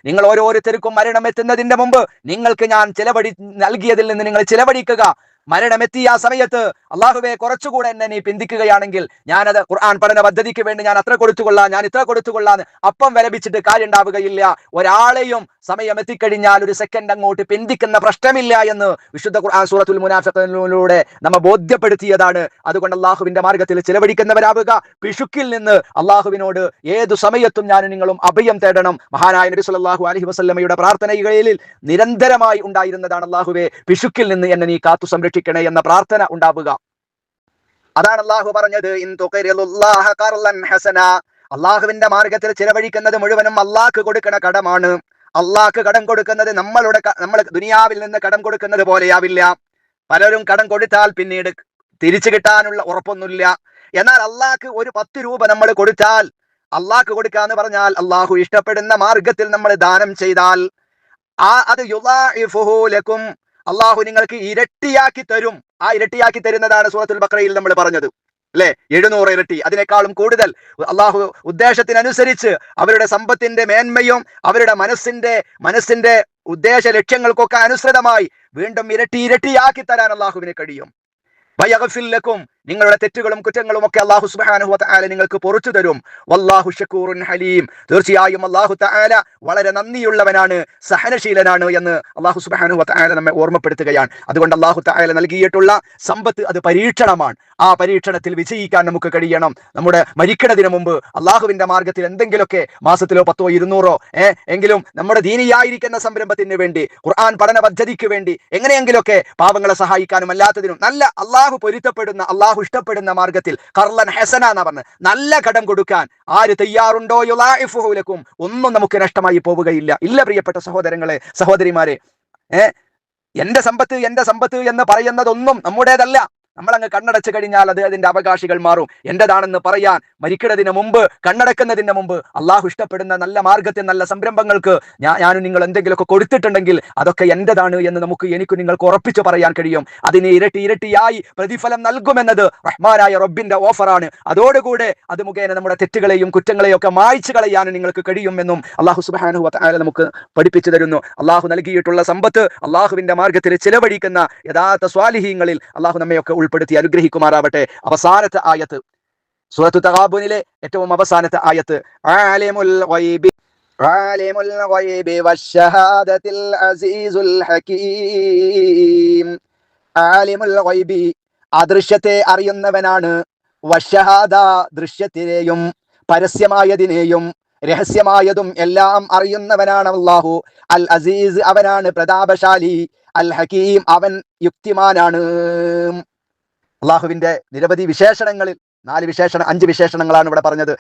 നിങ്ങൾ ഓരോരുത്തർക്കും മരണം എത്തുന്നതിന്റെ മുമ്പ് നിങ്ങൾക്ക് ഞാൻ ചിലവഴി നൽകിയതിൽ നിന്ന് നിങ്ങൾ ചിലവഴിക്കുക. മരണമെത്തിയ ആ സമയത്ത് അള്ളാഹുബെ കുറച്ചുകൂടെ എന്നെ നീ പിന്തിക്കുകയാണെങ്കിൽ ഞാനത് ഖുർആൻ പഠന പദ്ധതിക്ക് വേണ്ടി ഞാൻ അത്ര കൊടുത്തുകൊള്ളാം ഞാൻ ഇത്ര കൊടുത്തുകൊള്ളാന്ന് അപ്പം വിലപിച്ചിട്ട് കാര്യം ഉണ്ടാവുകയില്ല ഒരാളെയും സമയം എത്തിക്കഴിഞ്ഞാൽ ഒരു സെക്കൻഡ് അങ്ങോട്ട് പിന്തിക്കുന്ന പ്രശ്നമില്ല എന്ന് വിശുദ്ധ ഖുർആൻ സൂറത്തുൽ മുനാഫത്തിലൂടെ നമ്മ ബോധ്യപ്പെടുത്തിയതാണ്. അതുകൊണ്ട് അള്ളാഹുവിന്റെ മാർഗത്തിൽ ചിലവഴിക്കുന്നവരാവുക. പിശുക്കിൽ നിന്ന് അള്ളാഹുവിനോട് ഏതു സമയത്തും ഞാനും നിങ്ങളും അഭയം തേടണം. മഹാനായ നബി സല്ലല്ലാഹു അലഹി വസ്ലമയുടെ പ്രാർത്ഥനകളിൽ നിരന്തരമായി ഉണ്ടായിരുന്നതാണ് അള്ളാഹുവെ പിശുക്കിൽ നിന്ന് എന്നെ നീ കാത്തു സംരക്ഷിക്കണേ എന്ന പ്രാർത്ഥന ഉണ്ടാവുക. അതാണ് അള്ളാഹു പറഞ്ഞത് അള്ളാഹുവിന്റെ മാർഗത്തിൽ ചിലവഴിക്കുന്നത് മുഴുവനും അള്ളാഹ് കൊടുക്കണ കടമാണ്. അള്ളാഹ്ക്ക് കടം കൊടുക്കുന്നത് നമ്മളുടെ നമ്മൾ ദുനിയാവിൽ നിന്ന് കടം കൊടുക്കുന്നത് പോലെയാവില്ല. പലരും കടം കൊടുത്താൽ പിന്നീട് തിരിച്ചു കിട്ടാനുള്ള ഉറപ്പൊന്നുമില്ല. എന്നാൽ അള്ളാഹ്ക്ക് ഒരു പത്ത് രൂപ നമ്മൾ കൊടുത്താൽ അള്ളാഹ്ക്ക് കൊടുക്കാന്ന് പറഞ്ഞാൽ അള്ളാഹു ഇഷ്ടപ്പെടുന്ന മാർഗത്തിൽ നമ്മൾ ദാനം ചെയ്താൽ ആ അത് ലക്കും അള്ളാഹു നിങ്ങൾക്ക് ഇരട്ടിയാക്കി തരും. ആ ഇരട്ടിയാക്കി തരുന്നതാണ് സൂറത്തുൽ ബക്രയിൽ നമ്മൾ പറഞ്ഞത്. അല്ലെ? എഴുന്നൂറ് ഇരട്ടി. അതിനേക്കാളും കൂടുതൽ അള്ളാഹു ഉദ്ദേശത്തിനനുസരിച്ച് അവരുടെ സമ്പത്തിന്റെ മേന്മയും അവരുടെ മനസ്സിന്റെ മനസ്സിന്റെ ഉദ്ദേശ ലക്ഷ്യങ്ങൾക്കൊക്കെ അനുസൃതമായി വീണ്ടും ഇരട്ടി ഇരട്ടിയാക്കി തരാൻ അള്ളാഹുവിന് കഴിയും. വയഗ്ഫിർ ലക്കും നിങ്ങളുടെ തെറ്റുകളും കുറ്റങ്ങളും ഒക്കെ അള്ളാഹു സുബ്ഹാനഹു തആല നിങ്ങൾക്ക് പൊറിച്ചു തരും. വല്ലാഹു ഷക്കൂറുൻ ഹലീം. തീർച്ചയായും അള്ളാഹു തആല വളരെ നന്ദിയുള്ളവനാണ് സഹനശീലനാണ് എന്ന് അള്ളാഹു സുബ്ഹാനഹു തആല നമ്മെ ഓർമ്മപ്പെടുത്തുകയാണ്. അതുകൊണ്ട് അള്ളാഹു തആല നൽകിയിട്ടുള്ള സമ്പത്ത് അത് പരീക്ഷണമാണ്. ആ പരീക്ഷണത്തിൽ വിജയിക്കാൻ നമുക്ക് കഴിയണം. നമ്മുടെ മരിക്കണതിന് മുമ്പ് അള്ളാഹുവിന്റെ മാർഗത്തിൽ എന്തെങ്കിലുമൊക്കെ മാസത്തിലോ പത്തോ ഇരുന്നൂറോ ഏ എങ്കിലും നമ്മുടെ ദീനിയായിരിക്കുന്ന സംരംഭത്തിന് വേണ്ടി ഖുർആൻ പഠന പദ്ധതിക്ക് വേണ്ടി എങ്ങനെയെങ്കിലുമൊക്കെ പാവങ്ങളെ സഹായിക്കാനും അല്ലാത്തതിനും നല്ല അള്ളാഹു പൊരുത്തപ്പെടുന്ന അള്ളാഹു ഇഷ്ടപ്പെടുന്ന മാർഗത്തിൽ കർലൻ ഹെസന എന്ന് പറഞ്ഞ് നല്ല കടം കൊടുക്കാൻ ആര് തയ്യാറുണ്ടോ? യുലാഇഫുഹു ലക്കും. ഒന്നും നമുക്ക് നഷ്ടമായി പോവുകയില്ല. ഇല്ല പ്രിയപ്പെട്ട സഹോദരങ്ങളെ സഹോദരിമാരെ. ഏ? എന്റെ സമ്പത്ത് എന്റെ സമ്പത്ത് എന്ന് പറയുന്നതൊന്നും നമ്മുടേതല്ല. നമ്മൾ അങ്ങ് കണ്ണടച്ചു കഴിഞ്ഞാൽ അത് അതിന്റെ അവകാശികൾ മാറും. എന്റേതാണെന്ന് പറയാൻ മരിക്കുന്നതിന് മുമ്പ് കണ്ണടക്കുന്നതിന് മുമ്പ് അള്ളാഹു ഇഷ്ടപ്പെടുന്ന നല്ല മാർഗത്തിൽ നല്ല സംരംഭങ്ങൾക്ക് ഞാൻ ഞാനും നിങ്ങൾ എന്തെങ്കിലുമൊക്കെ കൊടുത്തിട്ടുണ്ടെങ്കിൽ അതൊക്കെ എന്റേതാണ് എന്ന് നമുക്ക് എനിക്ക് നിങ്ങൾക്ക് ഉറപ്പിച്ചു പറയാൻ കഴിയും. അതിന് ഇരട്ടി ഇരട്ടിയായി പ്രതിഫലം നൽകുമെന്നത് റഹ്മാനായ റബ്ബിന്റെ ഓഫറാണ്. അതോടുകൂടെ അത് മുഖേന നമ്മുടെ തെറ്റുകളെയും കുറ്റങ്ങളെയും ഒക്കെ മായ്ച്ചു കളയാനും നിങ്ങൾക്ക് കഴിയുമെന്നും അള്ളാഹു സുബാനു നമുക്ക് പഠിപ്പിച്ചു തരുന്നു. അള്ളാഹു നൽകിയിട്ടുള്ള സമ്പത്ത് അള്ളാഹുവിന്റെ മാർഗത്തിൽ ചിലവഴിക്കുന്ന യഥാർത്ഥ സ്വാലിഹീങ്ങളിൽ അള്ളാഹു നമ്മയൊക്കെ ഉൾപ്പെടുത്തി അനുഗ്രഹിക്കുമാറാവട്ടെ. അവസാനത്തെ ആയത്ത്. സൂറത്തു തകാബുനിലെ ഏറ്റവും അവസാനത്തെ ആയത്ത്. അദൃശ്യത്തെ അറിയുന്നവനാണ്. വശഹാദ ദൃശ്യത്തിനെയും പരസ്യമായതിനെയും രഹസ്യമായതും എല്ലാം അറിയുന്നവനാണ് അള്ളാഹു അൽ അസീസ് അവനാണ് പ്രതാപശാലി. അൽ ഹക്കീം അവൻ യുക്തിമാനാണ്. അള്ളാഹുവിന്റെ നിരവധി വിശേഷണങ്ങളിൽ നാല് വിശേഷണ അഞ്ച് വിശേഷണങ്ങളാണ് ഇവിടെ പറഞ്ഞത്.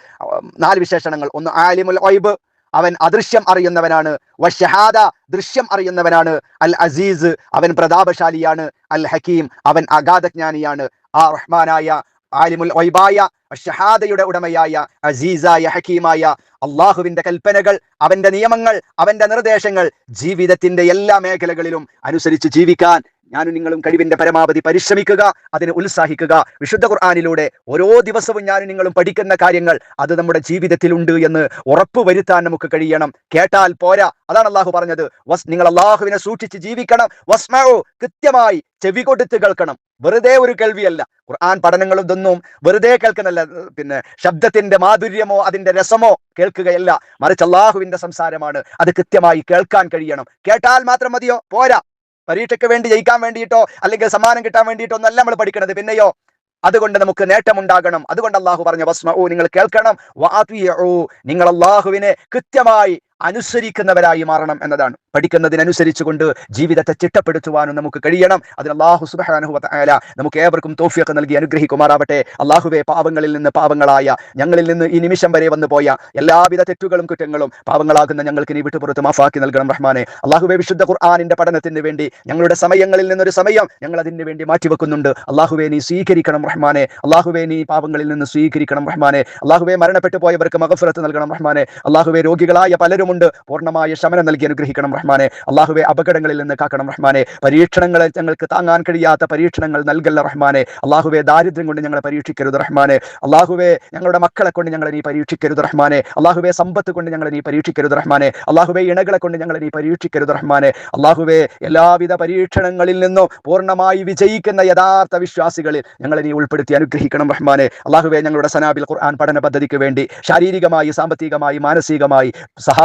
നാല് വിശേഷണങ്ങൾ. ഒന്ന് ആലിമുൽ ഒയ്ബ് അവൻ അദൃശ്യം അറിയുന്നവനാണ്. വഷഹാദ ദൃശ്യം അറിയുന്നവനാണ്. അൽ അസീസ് അവൻ പ്രതാപശാലിയാണ്. അൽ ഹക്കീം അവൻ അഗാധജ്ഞാനിയാണ്. ആ റഹ്മാനായ ആലിമുൽ ഒയ്ബായ ഷഹാദയുടെ ഉടമയായ അസീസായ ഹക്കീമായ അള്ളാഹുവിന്റെ കൽപ്പനകൾ അവന്റെ നിയമങ്ങൾ അവന്റെ നിർദ്ദേശങ്ങൾ ജീവിതത്തിന്റെ എല്ലാ മേഖലകളിലും അനുസരിച്ച് ജീവിക്കാൻ ഞാനും നിങ്ങളും കഴിവിന്റെ പരമാവധി പരിശ്രമിക്കുക അതിന് ഉത്സാഹിക്കുക. വിശുദ്ധ ഖുർആാനിലൂടെ ഓരോ ദിവസവും ഞാനും നിങ്ങളും പഠിക്കുന്ന കാര്യങ്ങൾ അത് നമ്മുടെ ജീവിതത്തിലുണ്ട് എന്ന് ഉറപ്പ് വരുത്താൻ നമുക്ക് കഴിയണം. കേട്ടാൽ പോരാ. അതാണ് അള്ളാഹു പറഞ്ഞത്. വസ് നിങ്ങൾ അള്ളാഹുവിനെ സൂക്ഷിച്ച് ജീവിക്കണം. വസ്മോ കൃത്യമായി ചെവി കൊടുത്ത് കേൾക്കണം. വെറുതെ ഒരു കേൾവിയല്ല. ഖുർആൻ പഠനങ്ങളും ഇതൊന്നും വെറുതെ കേൾക്കുന്നല്ല. പിന്നെ ശബ്ദത്തിന്റെ മാധുര്യമോ അതിന്റെ രസമോ കേൾക്കുകയല്ല. മറിച്ച് അള്ളാഹുവിന്റെ സംസാരമാണ്. അത് കൃത്യമായി കേൾക്കാൻ കഴിയണം. കേട്ടാൽ മാത്രം മതിയോ? പോരാ. പരീക്ഷയ്ക്ക് വേണ്ടി ജയിക്കാൻ വേണ്ടിയിട്ടോ അല്ലെങ്കിൽ സമ്മാനം കിട്ടാൻ വേണ്ടിയിട്ടോ ഒന്നല്ല നമ്മൾ പഠിക്കണത്. പിന്നെയോ അതുകൊണ്ട് നമുക്ക് നേട്ടമുണ്ടാകണം. അതുകൊണ്ട് അള്ളാഹു പറഞ്ഞു വസ്മഊ നിങ്ങൾ കേൾക്കണം. വാതിയഊ നിങ്ങൾ അള്ളാഹുവിനെ കൃത്യമായി അനുസരിക്കുന്നവരായി മാറണം എന്നതാണ്. പഠിക്കുന്നതിനനുസരിച്ചുകൊണ്ട് ജീവിതത്തെ ചിട്ടപ്പെടുത്തുവാനും നമുക്ക് കഴിയണം. അതിന് അള്ളാഹു സുബ്ഹാനഹു വതആല നമുക്ക് ഏവർക്കും തോഫിയൊക്കെ നൽകി അനുഗ്രഹിക്കുമാറാവട്ടെ. അള്ളാഹുവെ പാവങ്ങളിൽ നിന്ന് പാവങ്ങളായ ഞങ്ങളിൽ നിന്ന് ഈ നിമിഷം വരെ വന്നു പോയ എല്ലാവിധ തെറ്റുകളും കുറ്റങ്ങളും പാവങ്ങളാകുന്ന ഞങ്ങൾക്ക് നീ വിട്ടുപുറത്ത് മാഫാക്കി നൽകണം റഹ്മാനെ. അള്ളാഹുവെ വിശുദ്ധ ഖുർആാനിന്റെ പഠനത്തിന് വേണ്ടി ഞങ്ങളുടെ സമയങ്ങളിൽ നിന്നൊരു സമയം ഞങ്ങൾ അതിന് വേണ്ടി മാറ്റിവെക്കുന്നുണ്ട്. അള്ളാഹുവെ നീ സ്വീകരിക്കണം റഹ്മാനെ. അള്ളാഹുവെ നീ പാവങ്ങളിൽ നിന്ന് സ്വീകരിക്കണം റഹ്മാനെ. അള്ളാഹുവെ മരണപ്പെട്ടു പോയവർക്ക് മകഫുറത്ത് നൽകണം റഹ്മാനെ. അള്ളാഹുവെ രോഗികളായ പലരുമുണ്ട് പൂർണമായ ശമനം നൽകി അനുഗ്രഹിക്കണം റഹ്മാനെ. അള്ളാഹുവെ അപകടങ്ങളിൽ നിന്ന് കാക്കണം റഹ്മാനെ. പരീക്ഷണങ്ങളെ ഞങ്ങൾക്ക് താങ്ങാൻ കഴിയാത്ത പരീക്ഷണങ്ങൾ നൽകല്ല റഹ്മാനെ. അള്ളാഹുവെ ദാരിദ്ര്യം കൊണ്ട് ഞങ്ങളെ പരീക്ഷിക്കരുത് റഹ്മാനെ. അള്ളാഹുവെ ഞങ്ങളുടെ മക്കളെ കൊണ്ട് ഞങ്ങളെ നീ പരീക്ഷിക്കരുത് റഹ്മാനെ. അള്ളാഹുവെ സമ്പത്ത് കൊണ്ട് ഞങ്ങളെ നീ പരീക്ഷിക്കരുത് റഹ്മാനെ. അള്ളാഹുവെ ഇണകളെ കൊണ്ട് ഞങ്ങളെ നീ പരീക്ഷിക്കരുത് റഹ്മാനെ. അള്ളാഹുവെ എല്ലാവിധ പരീക്ഷണങ്ങളിൽ നിന്നും പൂർണമായി വിജയിക്കുന്ന യഥാർത്ഥ വിശ്വാസികളിൽ ഞങ്ങളെ നീ ഉൾപ്പെടുത്തി അനുഗ്രഹിക്കണം റഹ്മാനെ. അള്ളാഹുവെ ഞങ്ങളുടെ സനാബിൽ ഖുർആൻ പഠന പദ്ധതിക്ക് വേണ്ടി ശാരീരികമായി സാമ്പത്തികമായി മാനസികമായി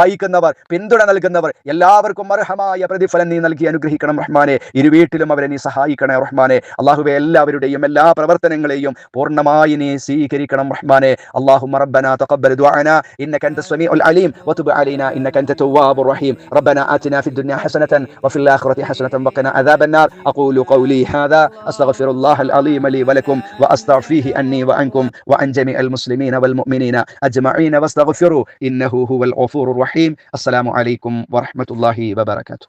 സഹായിക്കുന്നവർ പിന്തുണ നൽകുന്നവർ എല്ലാവർക്കും അർഹമായ പ്രതിഫലം നീ നൽകി അനുഗ്രഹിക്കണം റഹ്മാനെ ഇരു വീട്ടിലും അവരെ നീ സഹായിക്കണേ റഹ്മാനെ അള്ളാഹുവെ എല്ലാവരുടെയും എല്ലാ പ്രവർത്തനങ്ങളെയും പൂർണ്ണമായി നീ സ്വീകരിക്കണം റഹ്മാനെ اللهم ربنا تقبل دعانا انك انت السميع العليم وتب علينا انك انت التواب الرحيم ربنا اتنا في الدنيا حسنه وفي الاخره حسنه وقنا عذاب النار اقول قولي هذا استغفر الله العظيم لي ولكم واستغفيه عني وعنكم وعن جميع المسلمين والمؤمنين اجمعين واستغفروا انه هو الغفور الرحيم السلام عليكم ورحمة الله وبركاته.